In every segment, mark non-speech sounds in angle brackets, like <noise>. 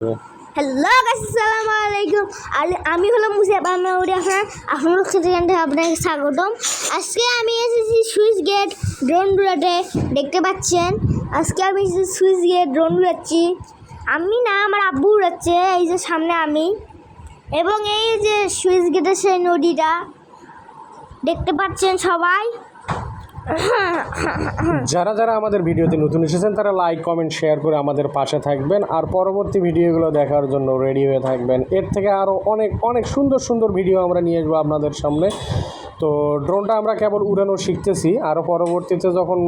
Hello আসসালামু আলাইকুম আলি- আমি হলো মুসিয়া বানাউরি আপনার আপনার সেখানে আপনাকে স্বাগতম। আজকে আমি এসেছি সুইচ গেট ড্রোন উড়াতে দেখতে পাচ্ছেন? আজকে আমি এসেছি সুইচ গেট ড্রোন উড়াচ্ছি আমি না, আমার আব্বু উড়াচ্ছে, এই যে সামনে আমি। এবং এই যে সুইচ গেটের সেই নদীটা, দেখতে পাচ্ছেন সবাই? যারা যারা আমাদের ভিডিওতে নতুন এসেছেন, তারা লাইক কমেন্ট শেয়ার করে আমাদের পাশে থাকবেন। আর পরবর্তী ভিডিওগুলো দেখার জন্য রেডি হয়ে থাকবেন। এর থেকে আরও অনেক অনেক সুন্দর সুন্দর ভিডিও আমরা নিয়ে আসব আপনাদের সামনে। তো ড্রোনটা আমরা কেবল উড়ানো শিখতেছি। আরও পরবর্তীতে যখন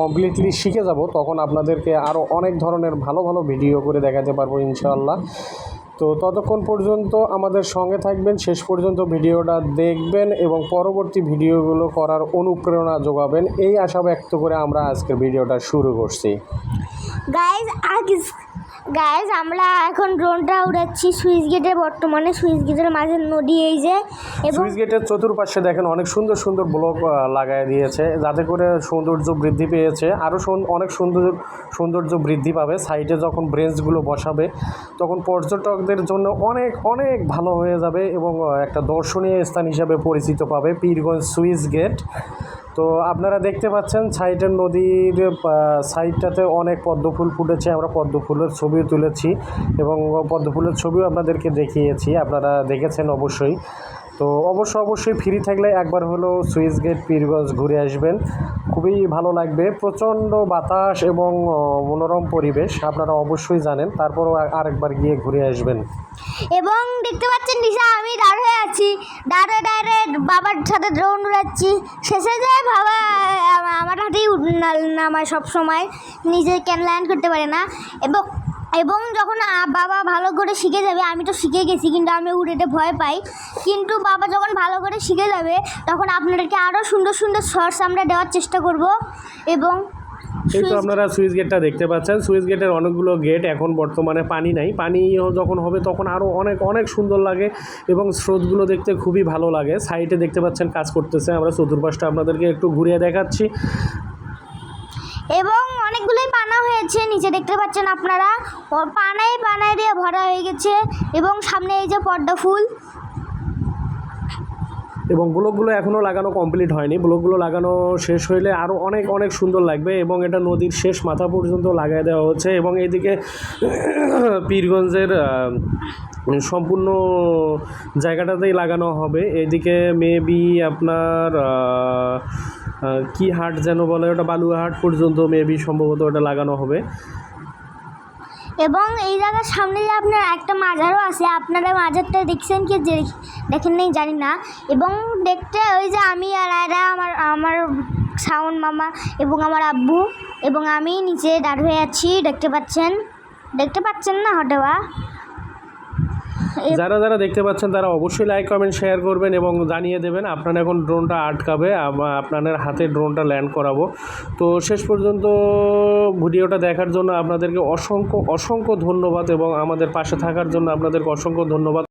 কমপ্লিটলি শিখে যাব, তখন আপনাদেরকে আরও অনেক ধরনের ভালো ভালো ভিডিও করে দেখাতে পারব ইনশাআল্লাহ। তো ততক্ষণ পর্যন্ত আমাদের সঙ্গে থাকবেন। শেষ পর্যন্ত ভিডিওটা দেখবেন এবং পরবর্তী ভিডিওগুলো করার অনুপ্রেরণা যোগাবেন। এই আশা ব্যক্ত করে আমরা আজকের ভিডিওটা শুরু করছি। গাইজ গাইজ আমরা এখন ড্রোনটা উড়াচ্ছি সুইচ গেটে বর্তমানে। সুইচ গেটের মাঝে নদী এই যে সুইচ গেটের চতুর্পাশে দেখেন অনেক সুন্দর সুন্দর ব্লক লাগাই দিয়েছে। যাতে করে সৌন্দর্য বৃদ্ধি পেয়েছে। আরও অনেক সুন্দর সৌন্দর্য বৃদ্ধি পাবে। সাইডে যখন ব্রেঞ্চগুলো বসাবে, তখন পর্যটকদের জন্য অনেক অনেক ভালো হয়ে যাবে এবং একটা দর্শনীয় স্থান হিসাবে পরিচিত পাবে। পীরগঞ্জ সুইচ গেট তো আপনারা দেখতে পাচ্ছেন সাইটের নদীর সাইডটাতে অনেক পদ্ম ফুল ফুটেছে, আমরা পদ্ম ফুলের ছবিও তুলেছি এবং পদ্ম ফুলের ছবিও আপনাদেরকে দেখিয়েছি, আপনারা দেখেছেন অবশ্যই। তো অবশ্য অবশ্যই ফ্রি থাকলে একবার হলো সুইচ গেট পীরগঞ্জ ঘুরে আসবেন। খুবই ভালো লাগবে। প্রচণ্ড বাতাস এবং মনোরম পরিবেশ, আপনারা অবশ্যই জানেন। তারপরও আর- আরেকবার গিয়ে ঘুরে আসবেন। এবং দেখতে পাচ্ছেন দিশা আমি দাঁড় হয়ে আছি। দাঁড় ডাইরেক্ট বাবার সাথে ড্রোন উড়াচ্ছি। শেষে যায় বাবা, আমার হাতেই নামায় সব সময় নিজে ক্যান ল্যান্ড করতে পারে না। এবং এবং যখন বাবা ভালো করে শিখে যাবে আমি তো শিখে গেছি কিন্তু আমি উড়েতে ভয় পাই। কিন্তু বাবা যখন ভালো করে শিখে যাবে তখন আপনাদেরকে আরও সুন্দর সুন্দর শর্টস আমরা দেওয়ার চেষ্টা করব এবং এই তো আপনারা সুইচ গেটটা দেখতে পাচ্ছেন। সুইচ গেটের অনেকগুলো গেট এখন বর্তমানে পানি নাই। পানি যখন হবে তখন আরও অনেক অনেক সুন্দর লাগে এবং স্রোতগুলো দেখতে খুবই ভালো লাগে। সাইডে দেখতে পাচ্ছেন কাজ করতেছে। আমরা চতুর্পাশটা আপনাদেরকে একটু ঘুরিয়ে দেখাচ্ছি। এবং অনেকগুলোই পানা হয়েছে, নিচে দেখতে পাচ্ছেন আপনারা। পানায় পানায় দিয়ে ভরা হয়ে গেছে এবং সামনে এই যে পদ্ম ফুল। এবং ব্লকগুলো এখনও লাগানো কমপ্লিট হয়নি। ব্লকগুলো লাগানো শেষ হইলে আরও অনেক অনেক সুন্দর লাগবে এবং এটা নদীর শেষ মাথা পর্যন্ত লাগাই দেওয়া হচ্ছে এবং এইদিকে <clears throat> পীরগঞ্জের সম্পূর্ণ জায়গাটাতেই লাগানো হবে। এদিকে মেবি আপনার কি হাট যেন বলে ওটা বালুয়াহাট পর্যন্ত মেবি সম্ভবত ওটা লাগানো হবে। এবং এই জায়গার সামনে যে আপনার একটা মাজারও আছে, আপনারা মাজারটা দেখছেন কি যে দেখেন নেই জানি না। এবং দেখতে ওই যে আমি আর আয়রা, আমার আমার শাওন মামা এবং আমার আব্বু এবং আমি নিচে দাঁড় হয়ে আছি, দেখতে পাচ্ছেন? দেখতে পাচ্ছেন না হটেবা যারা যারা দেখতে পাচ্ছেন, তারা অবশ্যই লাইক কমেন্ট শেয়ার করবেন এবং জানিয়ে দেবেন আপনারা এখন ড্রোনটা আটকাবে আপনাদের হাতে ড্রোনটা ল্যান্ড করাবো। তো শেষ পর্যন্ত ভিডিওটা দেখার জন্য আপনাদেরকে অসংখ্য অসংখ্য ধন্যবাদ এবং আমাদের পাশে থাকার জন্য আপনাদেরকে অসংখ্য ধন্যবাদ।